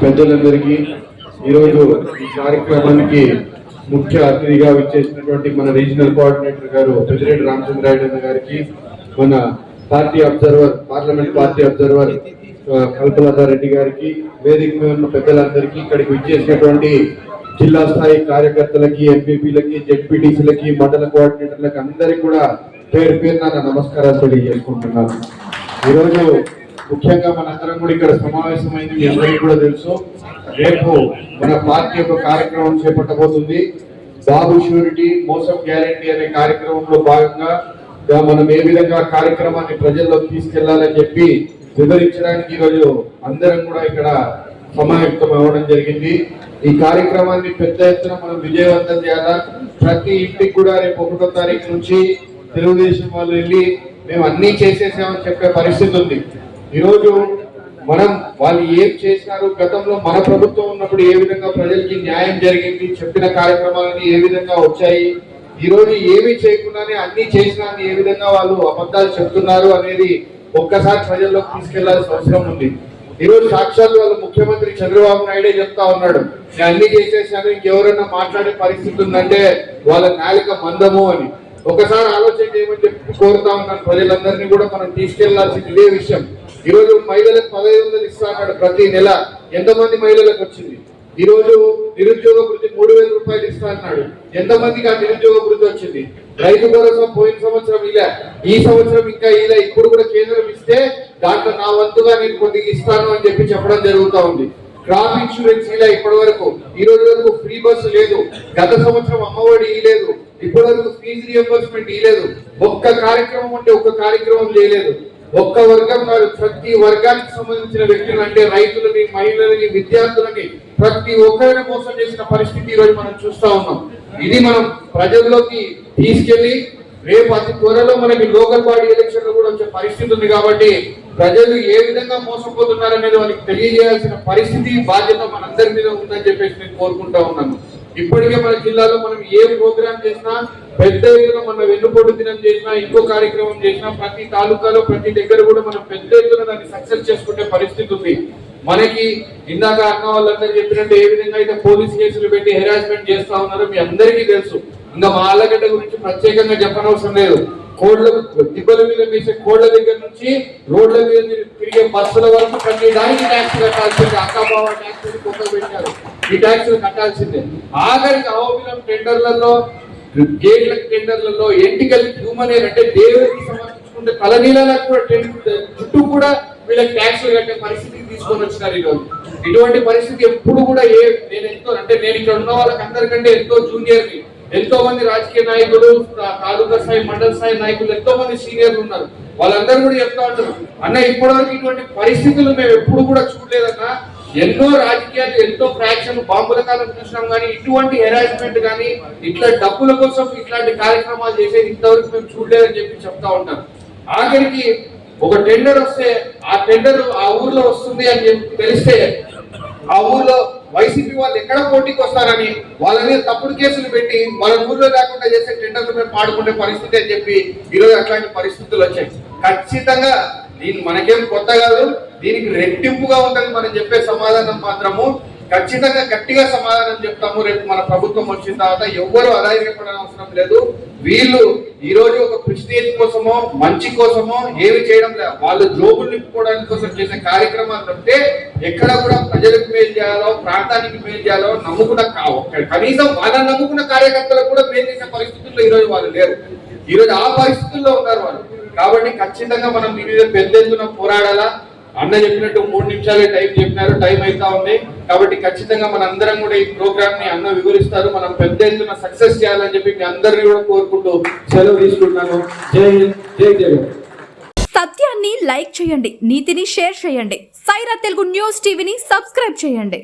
పెద్దలందరికీ ఈరోజు ఈ కార్యక్రమానికి ముఖ్య అతిథిగా విచ్చేసినటువంటి మన రీజనల్ కోఆర్డినేటర్ గారు పెద్దిరెడ్డి రామచంద్రాయుడు అన్న గారికి మన party observer parliament party observer ఆ, రెడ్డి గారికి వేదిక మీద ఉన్న పెద్దలందరికీ ఇక్కడికి విచ్చేసినటువంటి జిల్లా స్థాయి కార్యకర్తలకి ఎంపీపీలకి జెడ్పీటీసీలకి మండల కోఆర్డినేటర్లకి అందరికీ కూడా పేరు పేరు నా నమస్కారాలు తెలియజేసుకుంటున్నాను. ఈరోజు ముఖ్యంగా మనందరం కూడా ఇక్కడ సమావేశమైంది మీ అందరికీ కూడా తెలుసు. రేపు మన పార్టీ యొక్క కార్యక్రమం చేపట్టబోతుంది. బాబు షూరిటీ మోసం గ్యారంటీ అనే కార్యక్రమంలో భాగంగా మనం ఏ విధంగా కార్యక్రమాన్ని ప్రజల్లోకి తీసుకెళ్ళాలని చెప్పి వివరించడానికి ఈరోజు అందరం కూడా ఇక్కడ సమాయుక్తం అవ్వడం జరిగింది. ఈ కార్యక్రమాన్ని పెద్ద ఎత్తున మనం విజయవంతం చేయాలా? ప్రతి ఇంటికి కూడా రేపు ఒకటో తారీఖు నుంచి తెలుగుదేశం వాళ్ళు వెళ్ళి మేము అన్ని చేసేసామని చెప్పే పరిస్థితి ఉంది. ఈరోజు మనం వాళ్ళు ఏం చేసినారు గతంలో మన ప్రభుత్వం ఉన్నప్పుడు ఏ విధంగా ప్రజలకి న్యాయం జరిగింది చెప్పిన కార్యక్రమాలని ఏ విధంగా వచ్చాయి ఈరోజు ఏమి ఏమీ చేయకుండానే అన్ని చేసినా ఏ విధంగా వాళ్ళు అబద్ధాలు చెప్తున్నారు అనేది ఒక్కసారి ప్రజల్లోకి తీసుకెళ్ళాల్సిన అవసరం ఉంది. ఈరోజు సాక్షాత్ వాళ్ళ ముఖ్యమంత్రి చంద్రబాబు నాయుడే చెప్తా ఉన్నాడు. నేను అన్ని చేసేసాను ఇంకెవరైనా మాట్లాడే పరిస్థితి ఉందంటే వాళ్ళ నాలిక మందము అని. ఒకసారి ఆలోచన చేయమని చెప్పి కోరుతా ఉన్నాను ప్రజలందరినీ కూడా మనం తీసుకెళ్ళాల్సింది ఇదే విషయం. ఈ రోజు మహిళలకు పదహైదు వందలు ఇస్తా అన్నాడు ప్రతి నెల. ఎంతమంది మహిళలకు వచ్చింది? ఈరోజు నిరుద్యోగ వృత్తి మూడు వేల రూపాయలు ఇస్తా అన్నాడు ఎంతమందికి ఆ నిరుద్యోగ వృత్తి వచ్చింది? రైతు భరోసా పోయిన సంవత్సరం ఇలా. ఈ సంవత్సరం ఇంకా ఇలా. ఇప్పుడు కూడా కేంద్రం ఇస్తే దాంట్లో నా వంతుగా నేను కొద్దిగా ఇస్తాను అని చెప్పి చెప్పడం జరుగుతా ఉంది. క్రాప్ ఇన్సూరెన్స్ ఇలా ఇప్పటి వరకు ఈ రోజు వరకు ఫ్రీ బస్సు లేదు. గత సంవత్సరం అమ్మఒడి ఇలేదు ఇప్పటి వరకు ఫీజు రియంబర్స్మెంట్ ఇలేదు ఒక్క కార్యక్రమం ఉంటే ఒక్క కార్యక్రమం చేయలేదు. ఒక్క వర్గం కాదు ప్రతి వర్గానికి సంబంధించిన వ్యక్తులు అంటే రైతులని మహిళలని విద్యార్థులని ప్రతి ఒక్కరిని మోసం చేసిన పరిస్థితి ఈరోజు రోజు మనం చూస్తా ఉన్నాం. ఇది మనం ప్రజల్లోకి తీసుకెళ్ళి రేపు అతి త్వరలో మనకి లోకల్ బాడీ ఎలక్షన్లు కూడా వచ్చే పరిస్థితి ఉంది కాబట్టి ప్రజలు ఏ విధంగా మోసపోతున్నారనేది వాళ్ళకి తెలియజేయాల్సిన పరిస్థితి బాధ్యత మనందరి మీద ఉందని చెప్పేసి నేను కోరుకుంటా ఉన్నాను. ఇప్పటికే మన జిల్లాలో మనం ఏ ప్రోగ్రామ్ చేసినా పెద్ద ఎత్తున మన వెన్నుపోటు దినం చేసినా ఇంకో కార్యక్రమం చేసినా ప్రతి తాలూకాలో ప్రతి దగ్గర కూడా మనం పెద్ద ఎత్తున దాన్ని సక్సెస్ చేసుకునే పరిస్థితి ఉంది. మనకి ఇందాక అన్న వాళ్ళందరూ చెప్పినట్టు ఏ విధంగా అయితే పోలీస్ కేసులు పెట్టి హెరాస్మెంట్ చేస్తా ఉన్నారో మీ అందరికీ తెలుసు. ఇంకా మా ఆళ్ళగడ్డ గురించి ప్రత్యేకంగా చెప్పనవసరం లేదు. కోళ్ళకు దిబ్బల మీద వేసే కోళ్ళ దగ్గర నుంచి రోడ్ల మీద తిరిగే బస్సుల వరకు ప్రతి దానికి ట్యాక్స్ కట్టాల్సిందే. అక్కాబావ ట్యాక్స్ కొత్త పెట్టారు. ఈ ట్యాక్స్ కట్టాల్సిందే. ఆఖరికి అవసరం టెండర్లలో గేట్ల టెండర్లలో ఎంటికల్ హ్యూమన్ అంటే దేవుడికి సంబంధించుకుంటే తలనీళ్ళకు కూడా టెండర్ చుట్టూ కూడా వీళ్ళకి ట్యాక్స్లు కట్టే పరిస్థితికి తీసుకొని వచ్చినారు ఈరోజు. ఇటువంటి పరిస్థితి ఎప్పుడు కూడా ఏ నేను ఎంతో అంటే నేను ఇక్కడ ఉన్న వాళ్ళకి అందరికంటే ఎంతో జూనియర్ని ఎంతో మంది రాజకీయ నాయకులు తాలూకా స్థాయి మండల స్థాయి నాయకులు ఎంతో మంది సీనియర్లు ఉన్నారు. వాళ్ళందరూ కూడా చెప్తా ఉంటారు అన్న ఇప్పటివరకు ఇటువంటి పరిస్థితులు మేము ఎప్పుడు కూడా చూడలేదన్నా. ఎన్నో రాజకీయాలు ఎంతో ఫ్రాక్షన్ బాంబుల కాలం చూసినాం కానీ ఇటువంటి హెరాస్మెంట్ కానీ ఇట్లా డబ్బుల కోసం ఇట్లాంటి కార్యక్రమాలు చేసేది ఇంతవరకు మేము చూడలేదని చెప్పి చెప్తా ఉంటాం ఆఖరికి ఒక టెండర్ వస్తే ఆ టెండర్ ఆ ఊర్లో వస్తుంది అని చెప్పి తెలిస్తే ఆ ఊర్లో వైసీపీ వాళ్ళు ఎక్కడ పోటీకి వస్తారని వాళ్ళ మీద తప్పుడు కేసులు పెట్టి వాళ్ళ ఊర్లో లేకుండా చేసే టెండర్లు మేము పాడుకునే పరిస్థితి అని చెప్పి ఈరోజు అట్లాంటి పరిస్థితులు వచ్చాయి. ఖచ్చితంగా దీని మనకేం కొత్త కాదు దీనికి రెట్టింపుగా ఉందని మనం చెప్పే సమాధానం మాత్రము ఖచ్చితంగా గట్టిగా సమాధానం చెప్తాము. రేపు మన ప్రభుత్వం వచ్చిన తర్వాత ఎవ్వరూ అధైర్యపడని అవసరం లేదు. వీళ్ళు ఈ రోజు ఒక ప్రిస్టేజ్ కోసమో మంచి కోసమో ఏమి చేయడం లేదు. వాళ్ళు జోబులు నింపుకోవడానికి కోసం చేసే కార్యక్రమాలు తప్పితే ఎక్కడ కూడా ప్రజలకు చేయాలో ప్రాంతానికి మేలు చేయాలో నమ్ముకున్న కనీసం వాళ్ళని నమ్ముకున్న కార్యకర్తలకు కూడా మేలు చేసే పరిస్థితుల్లో ఈరోజు వాళ్ళు లేరు. ఈ రోజు ఆ పరిస్థితుల్లో ఉన్నారు వాళ్ళు. కాబట్టి ఖచ్చితంగా మనం దీని మీద పెద్ద ఎత్తున పోరాడాలా? అన్న చెప్పినట్టు మూడు నిమిషాలే టైం చెప్పినారు టైం అయితా ఉంది. కాబట్టి ఖచ్చితంగా మన అందరం కూడా ఈ ప్రోగ్రామ్ని అన్న వివరిస్తారు. మనం పెద్ద ఎత్తున సక్సెస్ చేయాలని చెప్పి మీ అందరినీ కూడా కోరుకుంటూ సెలవు తీసుకుంటున్నాను. జై జై జై సత్యాన్ని లైక్ చేయండి నీతిని షేర్ చేయండి. సైరా తెలుగు న్యూస్ టీవీని సబ్స్క్రైబ్ చేయండి.